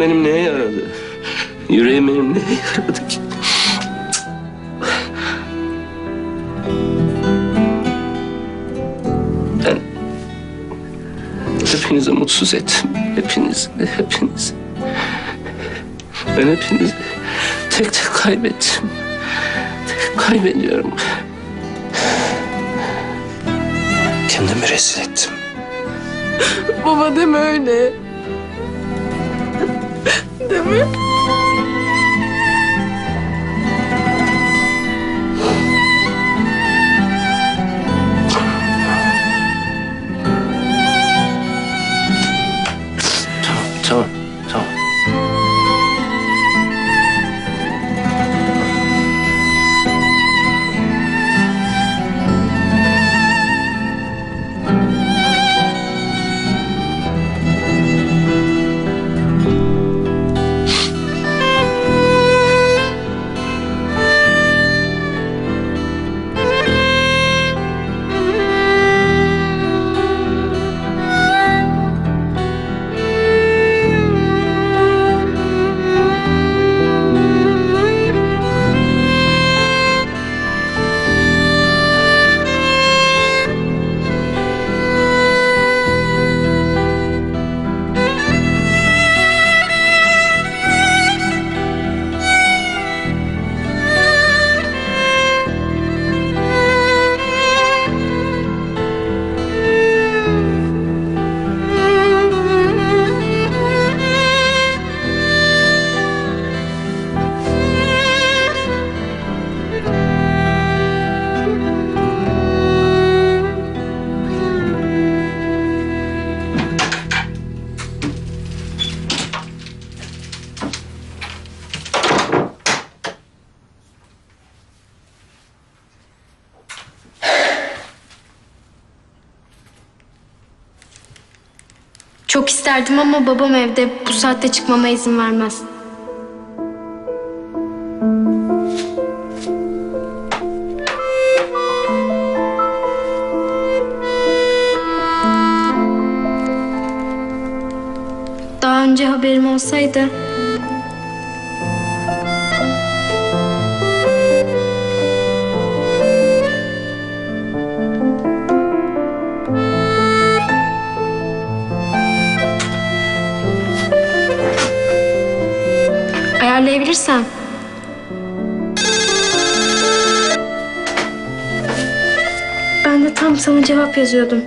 Benim neye yaradı? Yüreğim benim neye yaradı ki? Ben hepinizi mutsuz ettim. Hepinizi, hepinizi. Ben hepinizi tek tek kaybettim. Tek kaybediyorum. Kendimi rezil ettim. Baba deme öyle. Deme. Tamam, tamam, tamam. Çok isterdim ama babam evde bu saatte çıkmama izin vermez. Daha önce haberim olsaydı ayarlayabilirsem. Ben de tam sana cevap yazıyordum.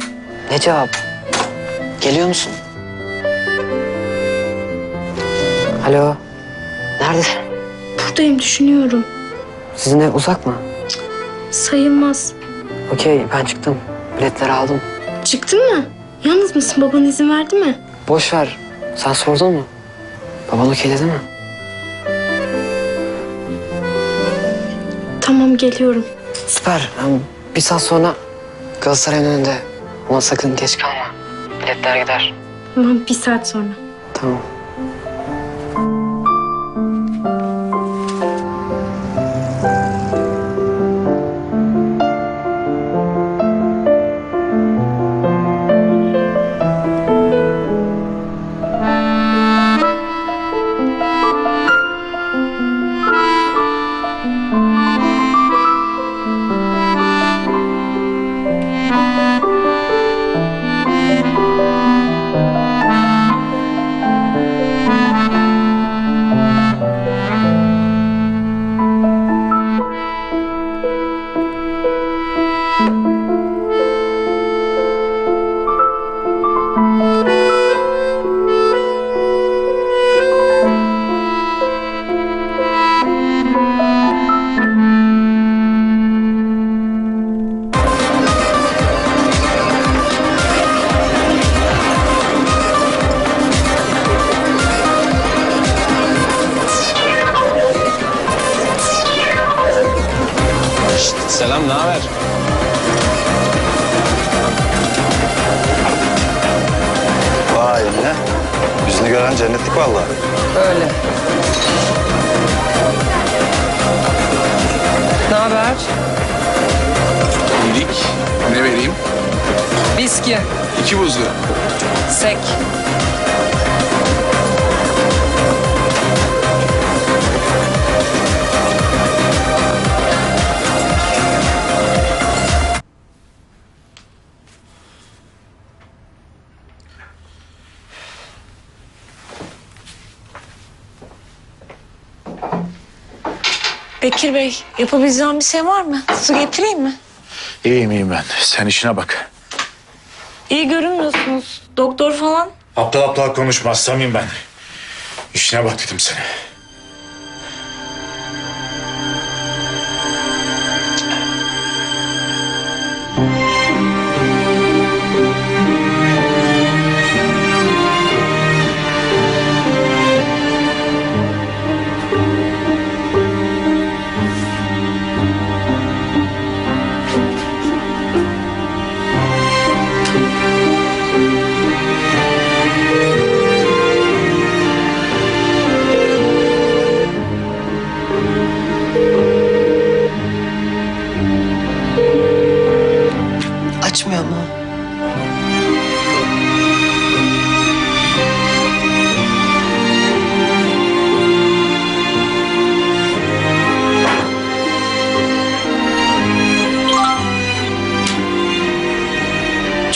Ne cevap? Geliyor musun? Alo. Neredesin? Buradayım düşünüyorum. Sizin ev uzak mı? Sayılmaz. Okey ben çıktım. Biletleri aldım. Çıktın mı? Yalnız mısın? Baban izin verdi mi? Boş ver. Sen sordun mu? Baban okeyledi mi? Tamam geliyorum. Süper. Bir saat sonra Galatasaray'ın önünde. Ama sakın geç kalma. Biletler gider. Tamam bir saat sonra. Tamam. Cennetlik vallahi. Öyle. Ne haber? İyilik. Ne vereyim? Viski. İki buzlu. Sek. Bekir Bey, yapabileceğim bir şey var mı? Su getireyim mi? İyiyim iyiyim ben. Sen işine bak. İyi görünmüyorsunuz. Doktor falan. Aptal aptal konuşma. Samim ben. İşine bak dedim sana.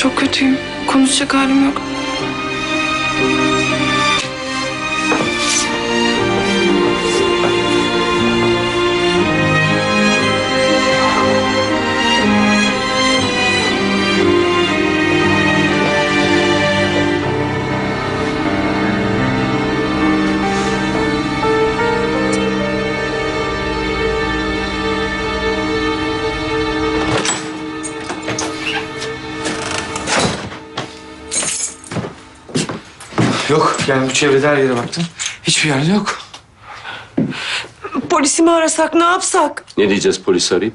Çok kötüyüm. Konuşacak halim yok. Yok yani bu çevrede her yere baktım. Hiçbir yerde yok. Polisi mi arasak ne yapsak? Ne diyeceğiz polisi arayıp?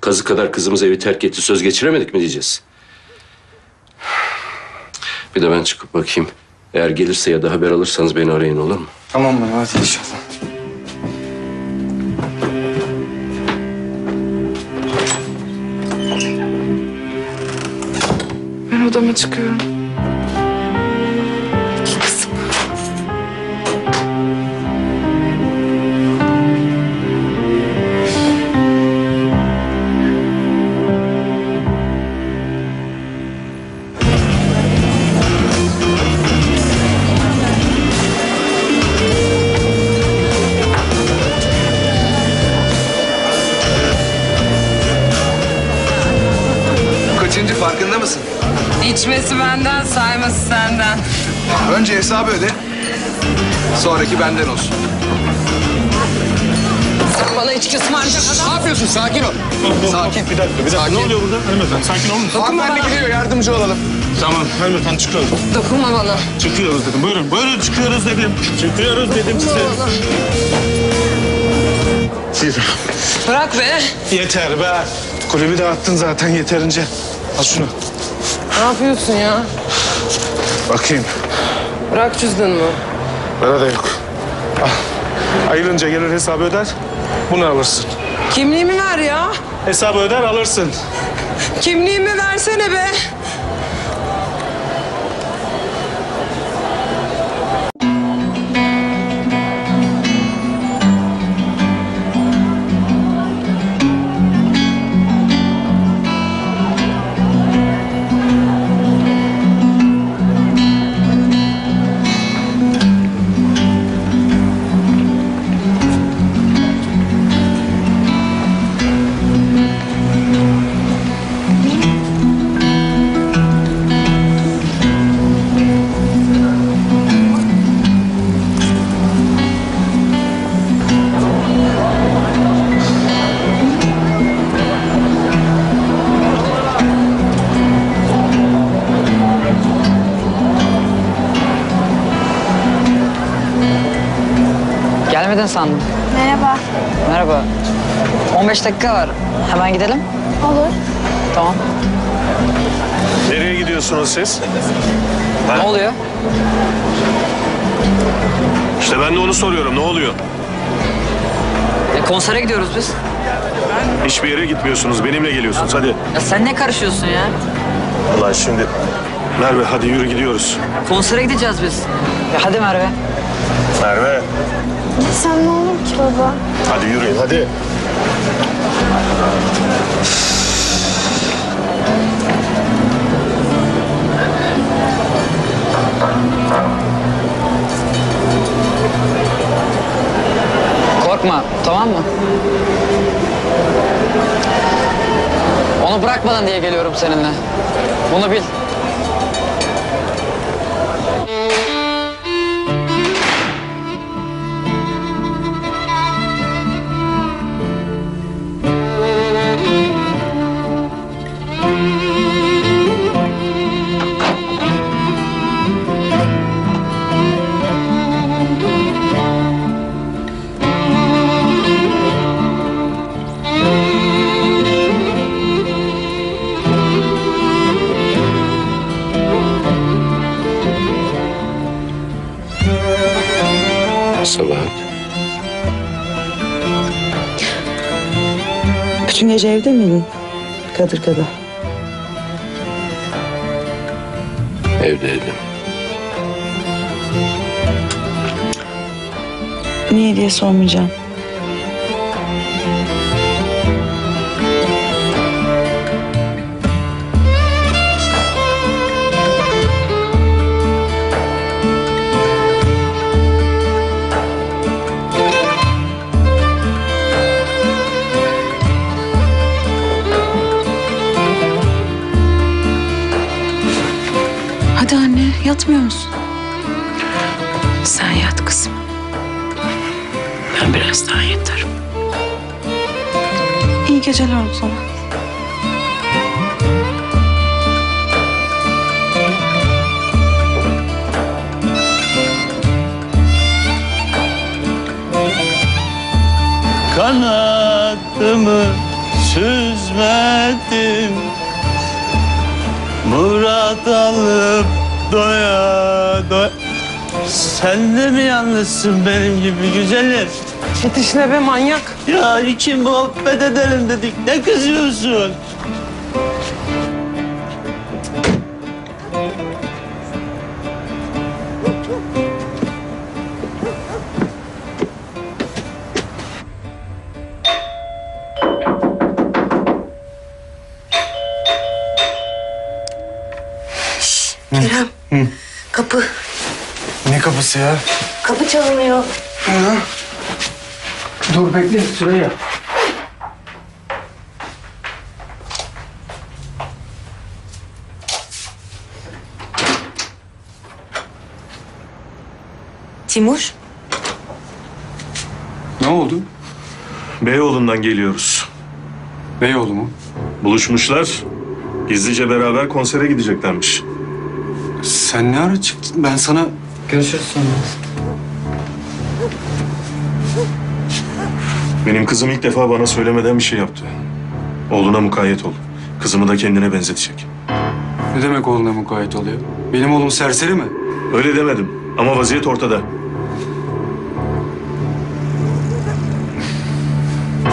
Kazı kadar kızımız evi terk etti söz geçiremedik mi diyeceğiz? Bir de ben çıkıp bakayım. Eğer gelirse ya da haber alırsanız beni arayın olur mu? Tamam mı? Hadi inşallah. Ben odama çıkıyorum. İçmesi benden, sayması senden. Önce hesabı öde. Sonraki benden olsun. Sen bana içki ısmarlayacak adam. Ne yapıyorsun? Sakin ol. Sakin. Bir dakika, bir dakika. Ne oluyor burada? Hanımefendi sakin olun. Hanımefendi gidiyor, yardımcı olalım. Tamam hanımefendi çıkıyoruz. Dokunma bana. Çıkıyoruz dedim. Buyurun buyurun çıkıyoruz dedim. Çıkıyoruz dedim size. Siz Bırak be. yeter be. Kulübü dağıttın zaten yeterince. Al şunu. Ne yapıyorsun ya? Bakayım. Bırak cüzdanımı. Bana da yok. Al. Ayrılınca gelir hesabı öder. Bunu alırsın. Kimliğimi ver ya. Hesabı öder alırsın. Kimliğimi versene be. Sandım. Merhaba. Merhaba. 15 dakika var. Hemen gidelim. Olur. Tamam. Nereye gidiyorsunuz siz? Ne oluyor? İşte ben de onu soruyorum. Ne oluyor? E, konsere gidiyoruz biz. Hiçbir yere gitmiyorsunuz. Benimle geliyorsunuz. Hadi. Ya sen ne karışıyorsun ya? Ulan şimdi... Merve hadi yürü gidiyoruz. Konsere gideceğiz biz. Ya hadi Merve. Merve Sen ne olur ki baba? hadi yürüyün hadi. Korkma tamam mı? Onu bırakmadan diye geliyorum seninle. Bunu bil. Bütün gece evde miydin? Kadırga'da. Evdeydim. Niye diye sormayacağım. Yatmıyor musun? Sen yat kızım. Ben biraz daha yatarım. İyi geceler o zaman. Kanadımı süzmedim Murat alıp doya doya Sen de mi yalnızsın benim gibi güzelim? Yetişine be manyak. Ya iki muhabbet edelim dedik ne kızıyorsun? Kapısı ya? Kapı çalınıyor. Dur bekle Süreyya. Timur. Ne oldu? Beyoğlu'ndan geliyoruz. Beyoğlu mu? Buluşmuşlar. Gizlice beraber konsere gideceklermiş. Sen ne ara çıktın? Ben sana... Görüşürüz sonra. Benim kızım ilk defa bana söylemeden bir şey yaptı. Oğluna mukayyet ol. Kızımı da kendine benzetecek. Ne demek oğluna mukayyet oluyor? Benim oğlum serseri mi? Öyle demedim ama vaziyet ortada.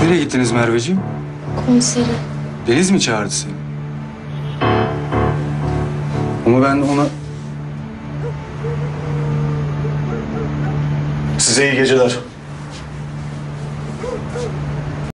Nereye gittiniz Merveciğim? Konseri. Deniz mi çağırdı seni? Ama ben ona... Size iyi geceler.